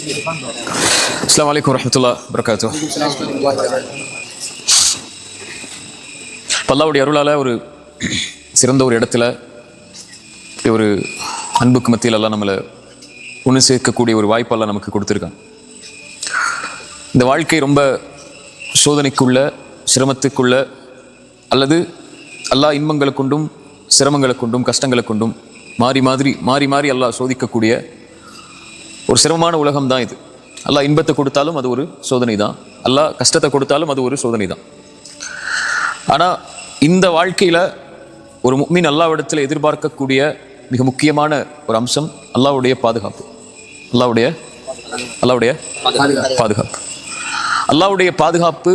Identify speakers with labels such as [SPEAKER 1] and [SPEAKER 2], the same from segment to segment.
[SPEAKER 1] السلام عليكم ورحمة الله وبركاته பல்லாவுடைய அருளால் ஒரு சிறந்த ஒரு இடத்துல இப்படி ஒரு அன்புக்கு மத்தியில் எல்லாம் நம்மளை ஒன்று சேர்க்கக்கூடிய ஒரு வாய்ப்பெல்லாம் நமக்கு கொடுத்துருக்காங்க இந்த வாழ்க்கை ரொம்ப சோதனைக்குள்ள சிரமத்துக்குள்ள அல்லது எல்லா இன்பங்களை கொண்டும் சிரமங்களை கொண்டும் கஷ்டங்களை கொண்டும் மாறி மாதிரி மாறி மாறி எல்லாம் சோதிக்கக்கூடிய ஒரு சிரமமான உலகம் தான் இது. அல்லாஹ் இன்பத்தை கொடுத்தாலும் அது ஒரு சோதனை தான் அல்லாஹ் கஷ்டத்தை கொடுத்தாலும் அது ஒரு சோதனை தான் ஆனால் இந்த வாழ்க்கையில் ஒரு மீன் அல்லாவிடத்தில் எதிர்பார்க்கக்கூடிய மிக முக்கியமான ஒரு அம்சம் அல்லாவுடைய பாதுகாப்பு. அல்லாவுடைய அல்லாவுடைய பாதுகாப்பு. அல்லாவுடைய பாதுகாப்பு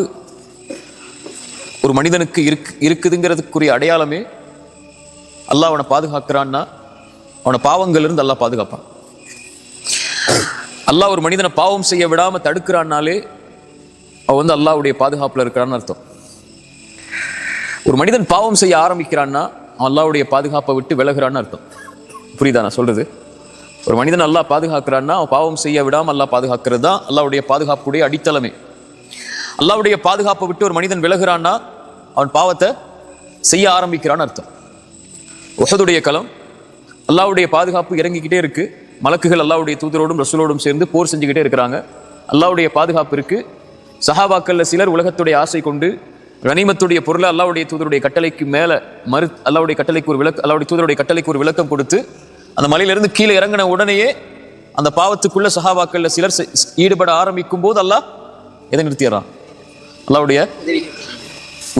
[SPEAKER 1] ஒரு மனிதனுக்கு இருக்கு இருக்குதுங்கிறதுக்குரிய அடையாளமே அல்லாஹ் அவனை பாதுகாக்கிறான்னா அவனை பாவங்கள்லேருந்து அல்லாஹ் பாதுகாப்பான். அல்லாஹ் ஒரு மனிதனை பாவம் செய்ய விடாமல் தடுக்கிறான்னாலே அவன் வந்து அல்லாவுடைய பாதுகாப்பில் இருக்கிறான்னு அர்த்தம். ஒரு மனிதன் பாவம் செய்ய ஆரம்பிக்கிறான்னா அவன் அல்லாவுடைய பாதுகாப்பை விட்டு விலகுறான்னு அர்த்தம். புரியுதா நான் சொல்கிறது ஒரு மனிதன் அல்லாஹ் பாதுகாக்கிறான்னா அவன் பாவம் செய்ய விடாமல் அல்லாஹ் பாதுகாக்கிறது தான் அல்லாவுடைய பாதுகாப்புடைய அடித்தளமே. அல்லாஹ்வுடைய பாதுகாப்பை விட்டு ஒரு மனிதன் விலகிறான்னா அவன் பாவத்தை செய்ய ஆரம்பிக்கிறான்னு அர்த்தம். உஹதுடைய களம் அல்லாஹ்வுடைய பாதுகாப்பு இறங்கிக்கிட்டே இருக்கு. மலக்குகள் அல்லாவுடைய தூதரோடும் ரசூலோடும் சேர்ந்து போர் செஞ்சுக்கிட்டே இருக்கிறாங்க. அல்லாஹ்வுடைய பாதுகாப்பு இருக்குது சஹாபாக்கள்ல சிலர் உலகத்துடைய ஆசை கொண்டு கனிமத்துடைய பொருளை அல்லாவுடைய தூதருடைய கட்டளைக்கு மேல மறு அல்லாவுடைய கட்டளைக்கு ஒரு விளக்கு அல்லாவுடைய தூதருடைய கட்டளைக்கு ஒரு விளக்கம் கொடுத்து அந்த மலையிலிருந்து கீழே இறங்கின உடனேயே அந்த பாவத்துக்குள்ள சஹாபாக்கள்ல சிலர் ஈடுபட ஆரம்பிக்கும் போது அல்லாஹ் எதை நிறுத்திடுறான்? அல்லாவுடைய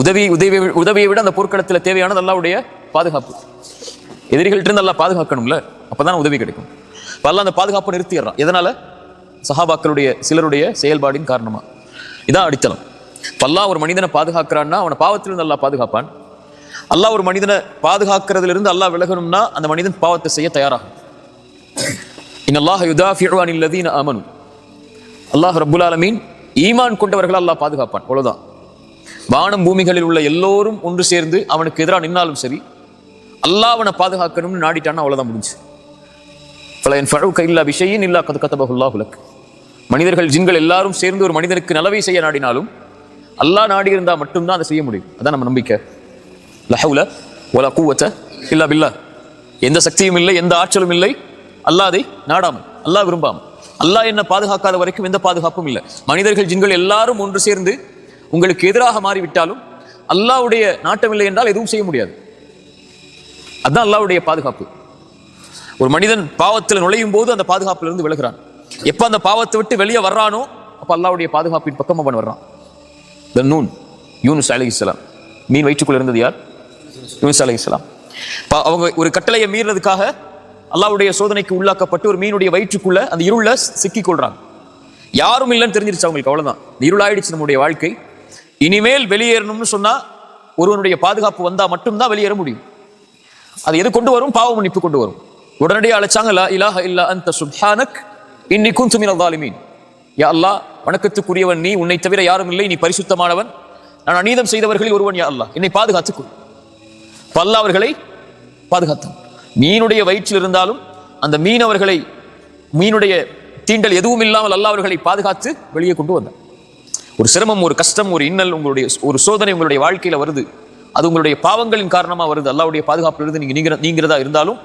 [SPEAKER 1] உதவி உதவி உதவியை விட அந்த போர்க்களத்தில் தேவையானது அல்லாவுடைய பாதுகாப்பு. எதிரிகள்ட்ட இருந்து அல்லாஹ் பாதுகாக்கணும்ல அப்பதான் உதவி கிடைக்கும். இப்ப அந்த பாதுகாப்பை நிறுத்திடுறான். எதனால? சஹாபாக்களுடைய சிலருடைய செயல்பாடின் காரணமா. இதான் அடித்தளம். பல்லா ஒரு மனிதனை பாதுகாக்கிறான்னா அவனை பாவத்திலிருந்து அல்லா பாதுகாப்பான். அல்லாஹ் ஒரு மனிதனை பாதுகாக்கிறதுல இருந்து அல்லாஹ் விலகணும்னா அந்த மனிதன் பாவத்தை செய்ய தயாராகும். இன்னல்லாஹ் யுதா அனில் லதீன ஆமனு. அல்லாஹ் ரபுல் ஆலமீன் ஈமான் கொண்டவர்கள் அல்லாஹ் பாதுகாப்பான். அவ்வளோதான் வானம் பூமிகளில் உள்ள எல்லோரும் ஒன்று சேர்ந்து அவனுக்கு எதிராக நின்னாலும் சரி அல்லாஹ் அவனை பாதுகாக்கணும்னு நாடிட்டான்னா அவ்வளோதான் முடிஞ்சு. பல என் ஃபழுக்க இல்லா விஷயின் இல்லா கது கத்தபகுல்லா உலக் மனிதர்கள் ஜின்கள் எல்லாரும் சேர்ந்து ஒரு மனிதனுக்கு நலவை செய்ய நாடினாலும் அல்லாஹ் நாடி இருந்தா மட்டும்தான் அதை செய்ய முடியும். அதான் நம்ம நம்பிக்கை. லஹவுல ஒலா கூவத்த இல்லா பில்லா எந்த சக்தியும் இல்லை எந்த ஆற்றலும் இல்லை. அல்லாதை அதை நாடாமல் அல்லாஹ் விரும்பாமல். அல்லாஹ் என்ன பாதுகாக்காத வரைக்கும் எந்த பாதுகாப்பும் இல்லை. மனிதர்கள் ஜின்கள் எல்லாரும் ஒன்று சேர்ந்து உங்களுக்கு எதிராக மாறிவிட்டாலும் அல்லாவுடைய நாட்டம் இல்லை என்றால் எதுவும் செய்ய முடியாது. அதுதான் அல்லாவுடைய பாதுகாப்பு. ஒரு மனிதன் பாவத்தில் நுழையும் போது அந்த பாதுகாப்பிலிருந்து விலகிறான். விலகுறான் அந்த பாவத்தை விட்டு வெளியே வர்றானோ அப்போ அல்லாவுடைய பாதுகாப்பின் பக்கம் அவன் வர்றான். த நூன் யூனுஸ் அலைஹிஸ்ஸலாம் மீன் வயிற்றுக்குள்ள இருந்தது யார்? யூனுஸ் அலைஹிஸ்ஸலாம் ப- அவங்க ஒரு கட்டளையை மீறினதுக்காக அல்லாவுடைய சோதனைக்கு உள்ளாக்கப்பட்டு ஒரு மீனுடைய வயிற்றுக்குள்ள அந்த இருள சிக்கிக் கொள்றாங்க யாரும் இல்லைன்னு தெரிஞ்சிருச்சு அவங்களுக்கு அவ்வளவுதான். இருளாயிடுச்சு நம்முடைய வாழ்க்கை. இனிமேல் வெளியேறணும்னு சொன்னா ஒருவனுடைய பாதுகாப்பு வந்தா மட்டும்தான் வெளியேற முடியும். அது எது கொண்டு வரும்? பாவ மன்னிப்பு கொண்டு வரும். உடனடியாக அழைச்சாங்க லா இலாஹ இல்லா அந்த சுப்ஹானக் இன்னைக்கும் குந்து மினல் தாலிமீன் யா அல்லாஹ் வணக்கத்துக்குரியவன் நீ உன்னை தவிர யாரும் இல்லை நீ பரிசுத்தமானவன். நான் அநீதம் செய்தவர்களில் ஒருவன் யா அல்லாஹ். என்னை பாதுகாத்துக்கொள் இப்ப அவர்களை பாதுகாத்தான் மீனுடைய வயிற்றில் இருந்தாலும் அந்த மீனவர்களை மீனுடைய தீண்டல் எதுவும் இல்லாமல் அல்லா அவர்களை பாதுகாத்து வெளியே கொண்டு வந்தான். ஒரு சிரமம் ஒரு கஷ்டம் ஒரு இன்னல் உங்களுடைய ஒரு சோதனை உங்களுடைய வாழ்க்கையில வருது. அது உங்களுடைய பாவங்களின் காரணமா வருது. அல்லாவுடைய பாதுகாப்பிலிருந்து இருந்து நீங்க நீங்கிறதா இருந்தாலும்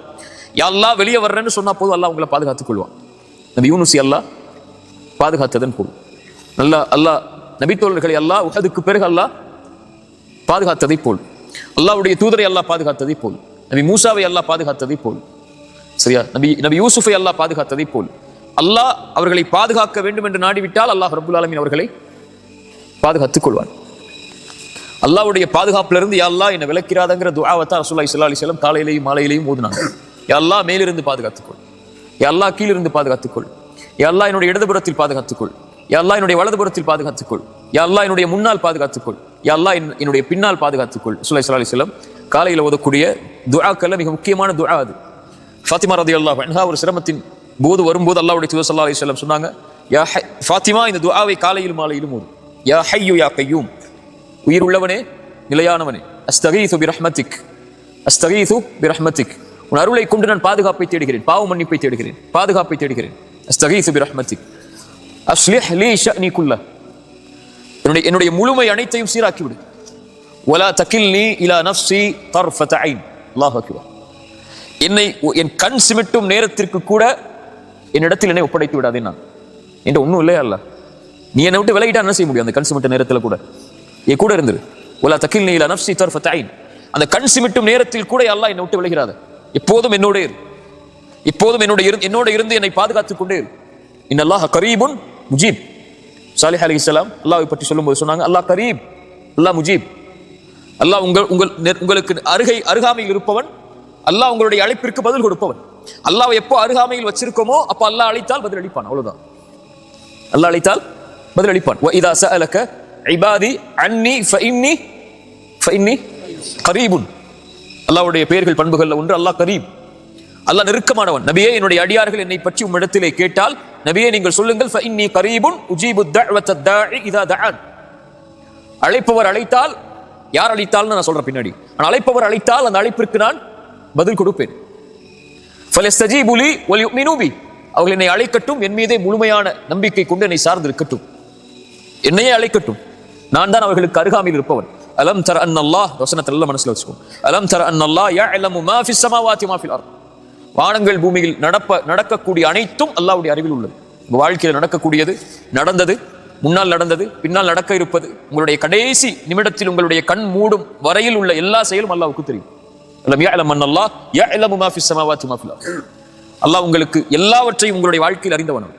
[SPEAKER 1] எல்லாம் வெளியே வர்றேன்னு சொன்னா போதும் அல்லாஹ் உங்களை பாதுகாத்துக் கொள்வான் நபி யூனுசி அல்லாஹ் பாதுகாத்ததன் போல் நல்லா அல்லாஹ் நபித்தோழர்களை அல்லாஹ் அதுக்கு பிறகு அல்லாஹ் பாதுகாத்ததை போல். அல்லாஹ்வுடைய தூதரை அல்லா பாதுகாத்ததை போல். நபி மூசாவை அல்லா பாதுகாத்ததை போல். சரியா? நபி நபி யூசுஃபை அல்லா பாதுகாத்ததை போல். அல்லாஹ் அவர்களை பாதுகாக்க வேண்டும் என்று நாடிவிட்டால் அல்லாஹ் ரபுல் ஆலமின் அவர்களை பாதுகாத்துக் கொள்வான் அல்லாஹ்வுடைய பாதுகாப்புல இருந்து யா அல்லாஹ் என்னை விளக்கிறாதங்கிற துஆவத்தா ரசூல்லா இஸ்லா அலைஹி காலையிலையும் மாலையிலையும் ஓதுனாங்க. எல்லாம் மேலிருந்து பாதுகாத்துக்கொள். எல்லா கீழிருந்து பாதுகாத்துக்கொள். எல்லா என்னுடைய இடதுபுறத்தில் பாதுகாத்துக்கொள். எல்லா என்னுடைய வலதுபுறத்தில் பாதுகாத்துக்கொள். எல்லா என்னுடைய முன்னால் பாதுகாத்துக்கொள். எல்லா என்- என்னுடைய பின்னால் பாதுகாத்துக்கொள். சுலை ஸல்லல்லாஹு அலைஹி காலையில் ஓதக்கூடிய துழாக்கல்ல மிக முக்கியமான துழா அது. ஃபாத்திமா ரதியல்லாஹு அன்ஹா ஒரு சிரமத்தின் போது வரும்போது அல்லாவுடைய தூதர் சல்லா அலைஹி சொன்னாங்க யா ஹை- ஃபாத்திமா இந்த துஆவை காலையிலும் மாலையிலும் ஓது. யா ஹையு யா கய்யூம் உயிர் உள்ளவனே நிலையானவனே. அஸ்தகீது பிரஹ்மத்திக். அஸ்தகீது பிரஹ்மத்திக். உன் அருளை கொண்டு நான் பாதுகாப்பை தேடுகிறேன். பாவ மன்னிப்பை தேடுகிறேன். பாதுகாப்பை தேடுகிறேன். அஸ்தகீது பிரஹ்மத்திக். அஸ்லிஹ் லீ ஷஅனி குல்ல. என்னுடைய என்னுடைய முழுமை அனைத்தையும் சீராக்கி விடு வலா தகில்னி இலா நஃப்சி தர்ஃபத ஐன். அல்லாஹ் அக்பர். என்னை என் கண் சிமிட்டும் நேரத்திற்கு கூட என்னிடத்தில் என்னை ஒப்படைத்து விடாதே நான். என்கிட்ட ஒன்றும் இல்லையா அல்ல நீ என்னை விட்டு விலகிட்டா என்ன செய்ய முடியும்? அந்த கண் சிமிட்ட நேரத்தில் கூட. என் கூட இருந்துரு. ஒலா தக்கில் நீல நப்சி தர்ஃபத் ஐன். அந்த கண் சிமிட்டும் நேரத்தில் கூட அல்லா என்னை விட்டு விலகிறாத. எப்போதும் என்னோட இரு. எப்போதும் என்னோட இரு என்னோட இருந்து என்னை பாதுகாத்துக் கொண்டே இரு. இன்னல்லாஹ் கரீபுன் முஜீப். சாலிஹ் அலைஹிஸ்ஸலாம் அல்லாஹ்வை பற்றி சொல்லும்போது சொன்னாங்க அல்லாஹ் கரீப் அல்லாஹ் முஜீப். அல்லாஹ் உங்கள் உங்கள் உங்களுக்கு அருகை அருகாமையில் இருப்பவன். அல்லாஹ் உங்களுடைய அழைப்பிற்கு பதில் கொடுப்பவன். அல்லாஹ் எப்போ அருகாமையில் வச்சிருக்கோமோ அப்போ அல்லாஹ் அழைத்தால் பதில் அளிப்பான் அவ்வளவுதான். அல்லாஹ் அழைத்தால் பதில் அளிப்பான் வ இதா சஅலக ஐபாதி அன்னி ஃபஇன்னி ஃபஇன்னி கரீபுன். அல்லாவுடைய பெயர்கள் பண்புகள்ல ஒன்று அல்லாஹ் கரீம். அல்லாஹ் நெருக்கமானவன். நபியே என்னுடைய அடியார்கள் என்னை பற்றி உம்மிடத்திலே கேட்டால் நபியே நீங்கள் சொல்லுங்கள் ஃபஇன்னி கரீபுன் உஜீபு இதா தஆன் அழைப்பவர் அழைத்தால் யார் அழைத்தால்னு நான் சொல்றேன் பின்னாடி. ஆனால் அழைப்பவர் அழைத்தால் அந்த அழைப்பிற்கு நான் பதில் கொடுப்பேன். ஃபலஸ்தஜீபு லி வலியுமினு அவர்கள் என்னை அழைக்கட்டும் என் மீதே முழுமையான நம்பிக்கை கொண்டு என்னை சார்ந்து இருக்கட்டும் என்னையே அழைக்கட்டும். நான் தான் அவர்களுக்கு அருகாமையில் இருப்பவன். அலம் தர அன்னல்லா வசனத்தை எல்லாம் மனசில் வச்சுக்கோங்க அலம் தர அன்னல்லா யா அலமு மாஃபி சமாவாத்தி மாஃபில் அர் வானங்கள் பூமியில் நடப்ப நடக்கக்கூடிய அனைத்தும் அல்லாஹ்வுடைய அறிவில் உள்ளது. உங்கள் வாழ்க்கையில் நடக்கக்கூடியது நடந்தது முன்னால் நடந்தது பின்னால் நடக்க இருப்பது உங்களுடைய கடைசி நிமிடத்தில் உங்களுடைய கண் மூடும் வரையில் உள்ள எல்லா செயலும் அல்லாவுக்கு தெரியும். அல்லாஹ் உங்களுக்கு எல்லாவற்றையும் உங்களுடைய வாழ்க்கையில் அறிந்தவனும்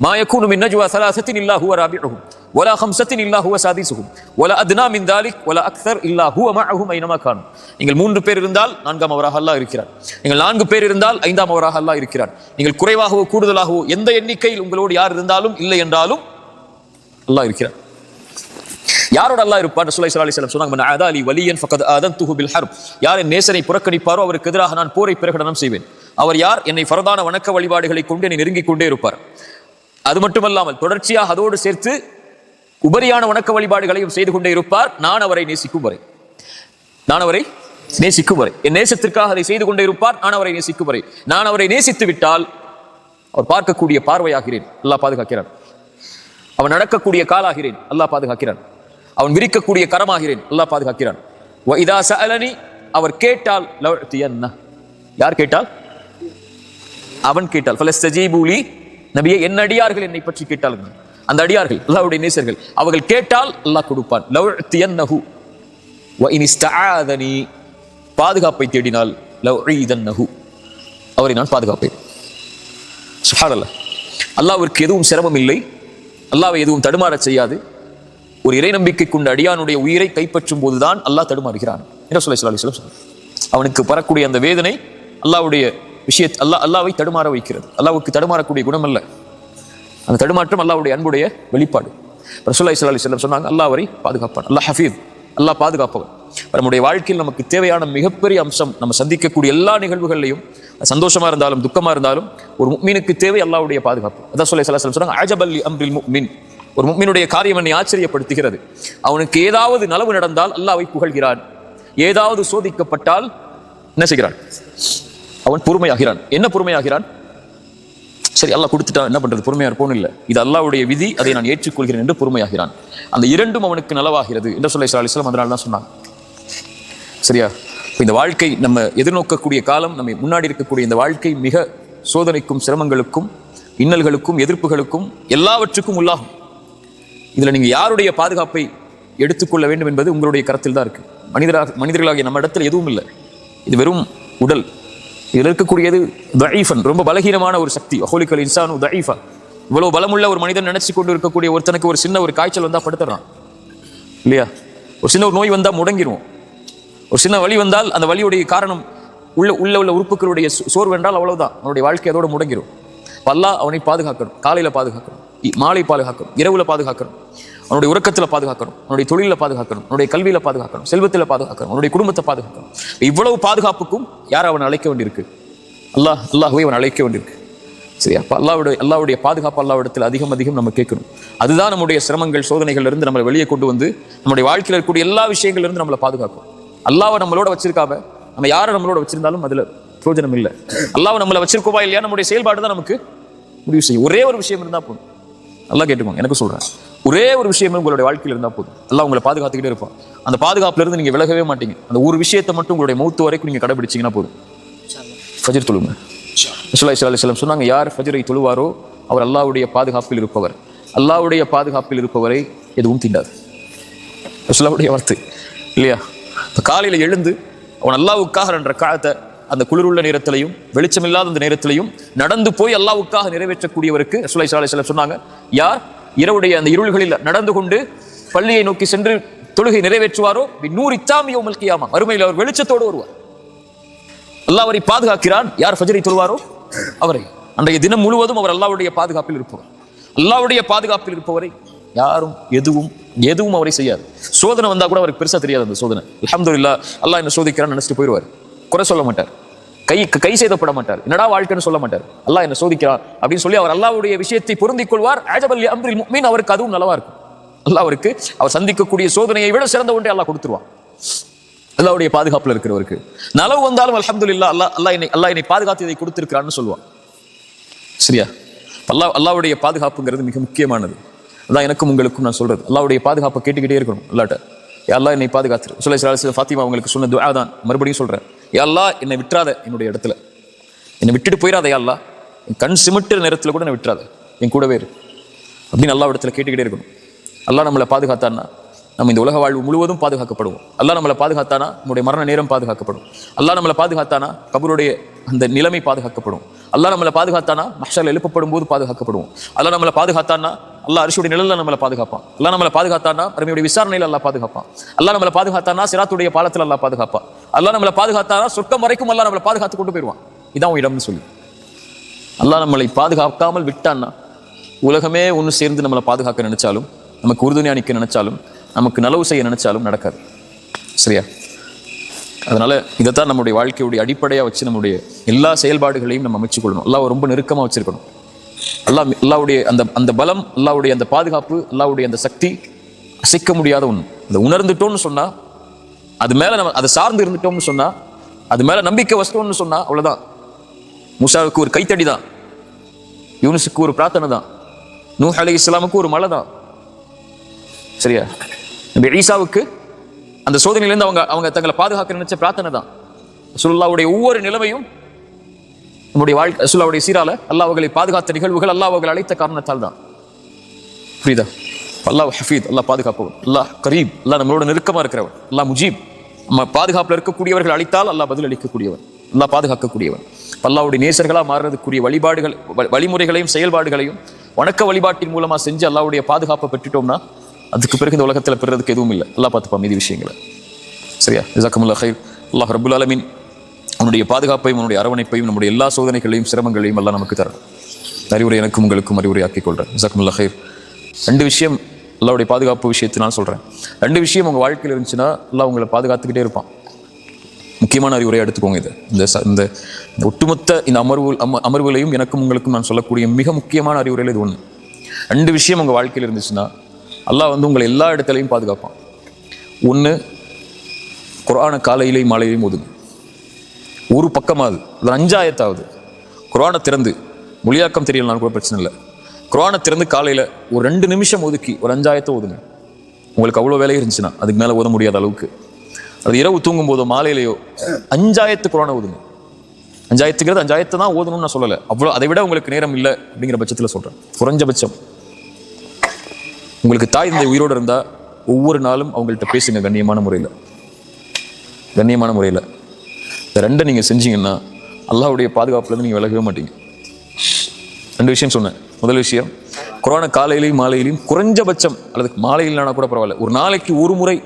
[SPEAKER 1] மாயக்கூனும் இன்னஜுவா சலாசத்தின் இல்லா ஹூவர் அபிரகும் ولا خمسة إلا هو سادسهم ولا أدنى من ذلك ولا أكثر إلا هو معهم أينما كانوا நீங்கள் மூன்று பேர் இருந்தால் நான்காம் அவராக அல்லாஹ் இருக்கிறார் நீங்கள் நான்கு பேர் இருந்தால் ஐந்தாம் அவராக அல்லாஹ் இருக்கிறார் நீங்கள் குறைவாகவோ கூடுதலாகவோ எந்த எண்ணிக்கையில் உங்களோடு யார் இருந்தாலும் இல்லை என்றாலும் அல்லாஹ் இருக்கிறார் யாரோட அல்லாஹ் இருப்பார் ரசூலுல்லாஹி ஸல்லல்லாஹு அலைஹி வஸல்லம் சொன்னாங்க மன் ஆதா லி வலியன் ஃபக்கத் ஆதன்துஹு பில் ஹர்ப் யார் என் நேசனை புறக்கணிப்பாரோ அவருக்கு எதிராக நான் போரை பிரகடனம் செய்வேன் அவர் யார் என்னை ஃபரதான வணக்க வழிபாடுகளை கொண்டு என்னை நெருங்கிக் கொண்டே இருப்பார் அது மட்டுமல்லாமல் தொடர்ச்சியாக அதோடு சேர்த்து உபரியான வணக்க வழிபாடுகளையும் செய்து கொண்டே இருப்பார். நான் அவரை நேசிக்கும் வரை. நான் அவரை நேசிக்கும் வரை. என் நேசத்திற்காக அதை செய்து கொண்டே இருப்பார். நான் அவரை நேசிக்கும் வரை. நான் அவரை நேசித்து விட்டால் அவர் பார்க்கக்கூடிய பார்வையாகிறேன். அல்லாஹ் பாதுகாக்கிறான். அவன் நடக்கக்கூடிய காலாகிறேன். அல்லாஹ் பாதுகாக்கிறான். அவன் விரிக்கக்கூடிய கரமாகிறேன். அல்லாஹ் பாதுகாக்கிறான். இதா சஅலனி அவர் கேட்டால் யார் கேட்டால்? அவன் கேட்டால். நபியை நபியே என் அடியார்கள் என்னை பற்றி கேட்டார்கள் அந்த அடியார்கள் அல்லாவுடைய நேசர்கள் அவர்கள் கேட்டால் அல்லாஹ் கொடுப்பான் லவ்தியன்னஹு வ இன் பாதுகாப்பை தேடினால் லவ்ஈதன்னஹு அவரை நான் பாதுகாப்பேன். சுஹானல்லாஹ். அல்லாஹ்விற்கு எதுவும் சிரமம் இல்லை. அல்லாவை எதுவும் தடுமாறச் செய்யாது. ஒரு இறை நம்பிக்கை கொண்ட அடியானுடைய உயிரை கைப்பற்றும் போதுதான் அல்லாஹ் தடுமாறுகிறான். என்ன சொல்ல சொல்லி சொல்ல அவனுக்கு பரக்கூடிய அந்த வேதனை அல்லாவுடைய விஷயத் அல்லாஹ் அல்லாவை தடுமாற வைக்கிறது. அல்லாவுக்கு தடுமாறக்கூடிய குணம் அல்ல. அந்த தடுமாற்றம் அல்லாவுடைய அன்புடைய வெளிப்பாடு. ரசூலுல்லாஹி இஸ்லா அலைஹி சொன்னாங்க அல்லாஹ் அவரை பாதுகாப்பான். அல்லாஹ் ஹஃபீஸ். அல்லாஹ் பாதுகாப்பவன் நம்முடைய வாழ்க்கையில் நமக்கு தேவையான மிகப்பெரிய அம்சம் நம்ம சந்திக்கக்கூடிய எல்லா நிகழ்வுகள்லையும் சந்தோஷமா இருந்தாலும் துக்கமா இருந்தாலும் ஒரு முக்மீனுக்கு தேவை அல்லாவுடைய பாதுகாப்பு. அதான் சொல்லி சலாஹ் சொன்னாங்க அஜபல்லி அம்ரில் முக்மின். ஒரு முக்மீனுடைய காரியம் என்னை ஆச்சரியப்படுத்துகிறது. அவனுக்கு ஏதாவது நலவு நடந்தால் அல்லாவை புகழ்கிறான். ஏதாவது சோதிக்கப்பட்டால் என்ன செய்கிறான்? அவன் பொறுமையாகிறான். என்ன பொறுமையாகிறான்? சரி அல்லாஹ் கொடுத்துட்டா என்ன பண்றது? பொறுமையா இருப்போம் இல்லை. இது அல்லாவுடைய விதி அதை நான் ஏற்றுக்கொள்கிறேன் என்று பொறுமையாகிறான். அந்த இரண்டும் அவனுக்கு நலவாகிறது என்று சொல்லி அலிஸ்லாம் அதனால தான் சொன்னாங்க சரியா? இந்த வாழ்க்கை நம்ம எதிர்நோக்கக்கூடிய காலம் நம்ம முன்னாடி இருக்கக்கூடிய இந்த வாழ்க்கை மிக சோதனைக்கும் சிரமங்களுக்கும் இன்னல்களுக்கும் எதிர்ப்புகளுக்கும் எல்லாவற்றுக்கும் உள்ளாகும். இதில் நீங்கள் யாருடைய பாதுகாப்பை எடுத்துக்கொள்ள வேண்டும் என்பது உங்களுடைய கருத்தில் தான் இருக்குது மனிதராக மனிதர்களாகிய நம்ம இடத்துல எதுவும் இல்லை. இது வெறும் உடல். இதில் இருக்கக்கூடியது தயீஃபன் ரொம்ப பலகீனமான ஒரு சக்தி. ஹோலிக்கல் இன்சானு தயீஃபா இவ்வளோ பலமுள்ள ஒரு மனிதன் நினச்சி கொண்டு இருக்கக்கூடிய ஒருத்தனுக்கு ஒரு சின்ன ஒரு காய்ச்சல் வந்தால் படுத்துறான். இல்லையா? ஒரு சின்ன ஒரு நோய் வந்தால் முடங்கிடுவோம் ஒரு சின்ன வலி வந்தால் அந்த வலியுடைய காரணம் உள்ள உள்ள உள்ள உறுப்புகளுடைய சோர்வு என்றால் அவ்வளவுதான். அவனுடைய வாழ்க்கை அதோட முடங்கிடும் பல்லா அவனை பாதுகாக்கணும். காலையில் பாதுகாக்கணும். மாலை பாதுகாக்கணும் இரவுல பாதுகாக்கணும். அவனுடைய உறக்கத்துல பாதுகாக்கணும். அவனுடைய தொழில பாதுகாக்கணும். அவனுடைய கல்வியில பாதுகாக்கணும். செல்வத்துல பாதுகாக்கணும். அவனுடைய குடும்பத்தை பாதுகாக்கணும். இவ்வளவு பாதுகாப்புக்கும் யார் அவனை அழைக்க வேண்டியிருக்கு? அல்லாஹ் அல்லாஹுவை அவன் அழைக்க வேண்டியிருக்கு. சரியா? அப்போ அல்லாவுடைய அல்லாவுடைய பாதுகாப்பு அல்லாவிடத்தில் அதிகம் அதிகம் நம்ம கேட்கணும். அதுதான் நம்முடைய சிரமங்கள் சோதனைகள்ல இருந்து நம்மளை வெளியே கொண்டு வந்து நம்முடைய வாழ்க்கையில் இருக்கக்கூடிய எல்லா விஷயங்கள்ல இருந்து நம்மளை பாதுகாக்கும். அல்லாவை நம்மளோட வச்சிருக்காவ நம்ம யாரை நம்மளோட வச்சிருந்தாலும் அதுல பிரயோஜனம் இல்லை. அல்லாவை நம்மளை வச்சிருக்கோவா இல்லையா? நம்முடைய செயல்பாடு தான் நமக்கு முடிவு செய்யும். ஒரே ஒரு விஷயம் இருந்தால் போதும். நல்லா கேட்டுக்கோங்க எனக்கு சொல்கிறேன் ஒரே ஒரு விஷயமே உங்களுடைய வாழ்க்கையில் இருந்தால் போதும். எல்லாம் உங்களை பாதுகாத்துக்கிட்டே இருப்பான். அந்த பாதுகாப்புலேருந்து நீங்கள் விலகவே மாட்டீங்க. அந்த ஒரு விஷயத்தை மட்டும் உங்களுடைய மௌத்து வரைக்கும் நீங்கள் கடைபிடிச்சீங்கன்னா போதும். ஃபஜர் தொழுங்க. சுல்லா ஸல்லல்லாஹு சொன்னாங்க யார் ஃபஜரை தொழுவாரோ அவர் அல்லாஹ்வுடைய பாதுகாப்பில் இருப்பவர். அல்லாவுடைய பாதுகாப்பில் இருப்பவரை எதுவும் தீண்டாது. சுல்லாவுடைய வார்த்தை இல்லையா? இப்போ காலையில் எழுந்து அவன் அல்லாவுக்காக என்ற காலத்தை அந்த குளிருள்ள நேரத்திலையும் வெளிச்சமில்லாத அந்த நேரத்திலையும் நடந்து போய் அல்லாவுக்காக நிறைவேற்றக்கூடியவருக்கு சுலை சாலை அலைஹி சொன்னாங்க யார் இரவுடைய அந்த இருள்களில் நடந்து கொண்டு பள்ளியை நோக்கி சென்று தொழுகை நிறைவேற்றுவாரோ நூறு இச்சாமியோ மல்கியாமா அருமையில் அவர் வெளிச்சத்தோடு வருவார். அல்லாஹ் அவரை பாதுகாக்கிறான் யார் ஃபஜரை தொழுவாரோ? அவரை. அன்றைய தினம் முழுவதும் அவர் அல்லாவுடைய பாதுகாப்பில் இருப்பவர். அல்லாவுடைய பாதுகாப்பில் இருப்பவரை யாரும் எதுவும் எதுவும் அவரை செய்யாது. சோதனை வந்தா கூட அவருக்கு பெருசா தெரியாது அந்த சோதனை. அல்ஹம்துலில்லாஹ் அல்லாஹ் என்ன சோதிக்கிறான்னு நினைச்சிட்டு போயிடுவார் குறை சொல்ல மாட்டார். கை கை செய்தப்பட மாட்டார். என்னடா வாழ்க்கைன்னு சொல்ல மாட்டார். அல்லாஹ் என்ன சோதிக்கிறார் அப்படின்னு சொல்லி அவர் அல்லாவுடைய விஷயத்தை பொருந்திக் கொள்வார். ஆஜபல்லி அம்ரில் மீன் அவருக்கு அதுவும் நல்லவா இருக்கும். அல்லாஹ் அவருக்கு அவர் சந்திக்கக்கூடிய சோதனையை விட சிறந்த ஒன்றை அல்லாஹ் கொடுத்துருவான். அல்லாவுடைய பாதுகாப்பில் இருக்கிறவருக்கு. நலவு வந்தாலும் அலமது இல்லா அல்லா அல்லா என்னை அல்லாஹ் என்னை பாதுகாத்து இதை கொடுத்துருக்கிறான்னு சொல்லுவான். சரியா? அல்லாஹ் அல்லாவுடைய பாதுகாப்புங்கிறது மிக முக்கியமானது. அதான் எனக்கும் உங்களுக்கும் நான் சொல்றது. அல்லாவுடைய பாதுகாப்பை கேட்டுக்கிட்டே இருக்கணும். அல்லாட்ட அல்லா அல்லாஹ் என்னை பாதுகாத்துரு. சொல்ல சில ஃபாத்திமா அவங்களுக்கு சொன்ன துஆ தான். மறுபடியும் சொல்கிறேன் யாழ்லா என்னை விட்டுறாத என்னுடைய இடத்துல. என்னை விட்டுட்டு போயிடாத யாழ்லா என் கண் சிமிட்டுற நேரத்தில் கூட என்னை விட்டுறாத. என் கூடவே இரு. அப்படின்னு அல்லாஹ் இடத்துல கேட்டுக்கிட்டே இருக்கணும். அல்லாஹ் நம்மளை பாதுகாத்தான்னா நம்ம இந்த உலக வாழ்வு முழுவதும் பாதுகாக்கப்படுவோம். அல்லா நம்மளை பாதுகாத்தானா நம்முடைய மரண நேரம் பாதுகாக்கப்படும். அல்லாஹ் நம்மளை பாதுகாத்தானா கபருடைய அந்த நிலைமை பாதுகாக்கப்படும். அல்லாஹ் நம்மளை பாதுகாத்தானா மஷால் எழுப்பப்படும் போது பாதுகாக்கப்படுவோம். அல்லா நம்மளை பாதுகாத்தானா அல்லா அரிசியுடைய நிழல்ல நம்மளை பாதுகாப்பான். அல்லா நம்மளை பாதுகாத்தானா பரமையுடைய விசாரணையில் அல்லா பாதுகாப்பான். அல்லா நம்மளை பாதுகாத்தானா சிராத்துடைய பாலத்தில் அல்லா பாதுகாப்பான். அல்லா நம்மளை பாதுகாத்தானா சொர்க்கம் வரைக்கும் அல்லா நம்மளை பாதுகாத்து கொண்டு போயிடுவான். இதான் உன் இடம்னு சொல்லி. அல்லா நம்மளை பாதுகாக்காமல் விட்டான்னா உலகமே ஒன்று சேர்ந்து நம்மளை பாதுகாக்க நினைச்சாலும் நமக்கு உறுதுணை நிற்க நினைச்சாலும் நமக்கு நலவு செய்ய நினைச்சாலும் நடக்காது. சரியா? அதனால இதைத்தான் நம்முடைய வாழ்க்கையுடைய அடிப்படையா வச்சு நம்முடைய எல்லா செயல்பாடுகளையும் நம்ம அமைச்சு கொள்ளணும். ரொம்ப நெருக்கமா வச்சிருக்கணும். அல்லாஹ் அல்லாவுடைய அந்த அந்த பலம் அல்லாவுடைய அந்த பாதுகாப்பு அல்லாவுடைய அந்த சக்தி அசைக்க முடியாத ஒன்று அதை உணர்ந்துட்டோம்னு சொன்னால் அது மேலே நம்ம அதை சார்ந்து இருந்துட்டோம்னு சொன்னால் அது மேலே நம்பிக்கை வச்சிட்டோம்னு சொன்னால் அவ்வளோதான் முஷாவுக்கு ஒரு கைத்தடி தான் யூனிஸுக்கு ஒரு பிரார்த்தனை தான் நூஹ் அலி இஸ்லாமுக்கு ஒரு மலை தான் சரியா? நபி ஈசாவுக்கு அந்த சோதனையிலேருந்து அவங்க அவங்க தங்களை பாதுகாக்க நினைச்ச பிரார்த்தனை தான் சுல்லாவுடைய ஒவ்வொரு நிலைமையும் நம்முடைய வாழ்க்கை சுல்லாவுடைய சீரால அல்லாஹ் அவர்களை பாதுகாத்த நிகழ்வுகள் அல்லாஹ் அவர்கள் அழைத்த காரணத்தால் தான். புரியுதா? அல்லாஹ் ஹஃபீத் அல்லாஹ் பாதுகாப்பவன் அல்லாஹ் கரீப் அல்லாஹ் நம்மளோட நெருக்கமாக இருக்கிறவன் அல்லாஹ் முஜீப் நம்ம பாதுகாப்பில் இருக்கக்கூடியவர்கள் அழைத்தால் அல்லாஹ் பதில் அளிக்கக்கூடியவன் அல்லாஹ் பாதுகாக்கக்கூடியவன் அல்லாவுடைய நேசர்களாக மாறுறதுக்குரிய வழிபாடுகள் வ- வழிமுறைகளையும் செயல்பாடுகளையும் வணக்க வழிபாட்டின் மூலமாக செஞ்சு அல்லாவுடைய பாதுகாப்பை பெற்றுட்டோம்னா அதுக்கு பிறகு இந்த உலகத்தில் பெறுறதுக்கு எதுவும் இல்லை. அல்லாஹ் பார்த்துப்பா மீதி விஷயங்களை. சரியா? ஜாக்கமுல்லா ஹைர் அல்லாஹ் ரபுல் அலமின் உன்னுடைய பாதுகாப்பையும் உன்னுடைய அரவணைப்பையும் நம்முடைய எல்லா சோதனைகளையும் சிரமங்களையும் எல்லாம் நமக்கு தரணும். அறிவுரை எனக்கும் உங்களுக்கும் அறிவுரை ஆக்கிக் கொள்றேன் ஜசாக்கமுல்லா ஹைர் ரெண்டு விஷயம் அல்லாவுடைய பாதுகாப்பு விஷயத்தை நான் ரெண்டு விஷயம் உங்கள் வாழ்க்கையில் இருந்துச்சுன்னா எல்லாம் உங்களை பாதுகாத்துக்கிட்டே இருப்பான். முக்கியமான அறிவுரை எடுத்துக்கோங்க இது. இந்த ச- இந்த இந்த ஒட்டுமொத்த இந்த அமர்வு அம அமர்வுகளையும் எனக்கும் உங்களுக்கும் நான் சொல்லக்கூடிய மிக முக்கியமான அறிவுரையில் இது ஒன்று ரெண்டு விஷயம் உங்கள் வாழ்க்கையில் இருந்துச்சுன்னா அல்லாஹ் வந்து உங்களை எல்லா இடத்துலையும் பாதுகாப்பான். ஒன்று குரான காலையிலையும் மாலையிலையும் ஓதுங்க ஒரு பக்கமாவது. அது அஞ்சாயத்தாவது. குரானை திறந்து. மொழியாக்கம் தெரியலனாலும் கூட பிரச்சனை இல்லை. குரானை திறந்து காலையில் ஒரு ரெண்டு நிமிஷம் ஒதுக்கி ஒரு அஞ்சாயத்தை ஓதுங்க உங்களுக்கு அவ்வளோ வேலை இருந்துச்சுன்னா அதுக்கு மேலே ஓத முடியாத அளவுக்கு. அது இரவு தூங்கும் போதோ மாலையிலையோ அஞ்சாயத்து குரானை ஓதுங்க அஞ்சாயத்துங்கிறது அஞ்சாயத்தை தான் ஓதணும்னு நான் சொல்லலை. அவ்வளோ அதை விட உங்களுக்கு நேரம் இல்லை அப்படிங்கிற பட்சத்தில் சொல்கிறேன் குறைஞ்சபட்சம். உங்களுக்கு தாய் இந்த உயிரோடு இருந்தால் ஒவ்வொரு நாளும் அவங்கள்ட்ட பேசுங்க கண்ணியமான முறையில். கண்ணியமான முறையில். இந்த ரெண்டை நீங்கள் செஞ்சீங்கன்னா அல்லாவுடைய பாதுகாப்புலேருந்து நீங்கள் விலகவே மாட்டீங்க. ரெண்டு விஷயம் சொன்னேன். முதல் விஷயம் கொரோனா காலையிலையும் மாலையிலையும் குறைஞ்சபட்சம் அல்லது மாலையிலானா கூட பரவாயில்ல ஒரு நாளைக்கு ஒரு முறை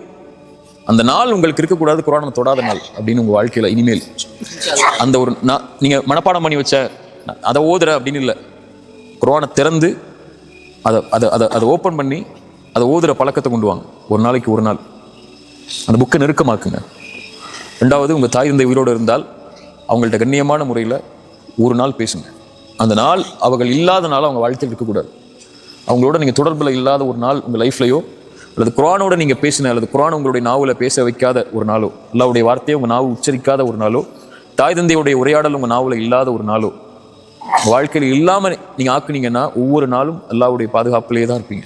[SPEAKER 1] அந்த நாள் உங்களுக்கு இருக்கக்கூடாது கொரோனா தொடாத நாள் அப்படின்னு உங்கள் வாழ்க்கையில் இனிமேல். அந்த ஒரு நான் நீங்கள் மனப்பாடம் பண்ணி வச்ச அதை ஓதுற அப்படின்னு இல்லை. குரானை திறந்து அதை அதை அதை அதை ஓப்பன் பண்ணி அதை ஓதுற பழக்கத்தை கொண்டு வாங்க. ஒரு நாளைக்கு ஒரு நாள். அந்த புக்கை நெருக்கமாக்குங்க. ரெண்டாவது உங்கள் தாய் தந்தை உயிரோடு இருந்தால் அவங்கள்ட்ட கண்ணியமான முறையில் ஒரு நாள் பேசுங்க. அந்த நாள் அவர்கள் இல்லாத நாள் அவங்க வாழ்த்தில் இருக்கக்கூடாது அவங்களோட நீங்கள் தொடர்பில் இல்லாத ஒரு நாள் உங்கள் லைஃப்லையோ அல்லது குரானோட நீங்கள் பேசின அல்லது குரான் உங்களுடைய நாவில் பேச வைக்காத ஒரு நாளோ அல்லாவுடைய வார்த்தையை உங்கள் நாவு உச்சரிக்காத ஒரு நாளோ தாய் தந்தையுடைய உரையாடல் உங்கள் நாவில் இல்லாத ஒரு நாளோ வாழ்க்கையில் இல்லாமல் நீங்கள் ஆக்குனீங்கன்னா ஒவ்வொரு நாளும் அல்லாவுடைய பாதுகாப்பிலே தான் இருப்பீங்க.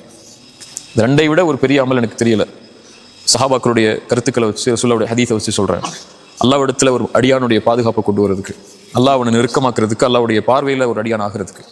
[SPEAKER 1] இந்த ரெண்டை விட ஒரு பெரிய அமல் எனக்கு தெரியலை. சஹாபாக்களுடைய கருத்துக்களை வச்சு ரசூலுடைய ஹதீஸை வச்சு சொல்கிறேன் அல்லாவிடத்தில் ஒரு அடியானுடைய பாதுகாப்பை கொண்டு வரதுக்கு அல்லாஹ் அவனை நெருக்கமாக்குறதுக்கு அல்லாவுடைய பார்வையில் ஒரு அடியான் ஆகிறதுக்கு.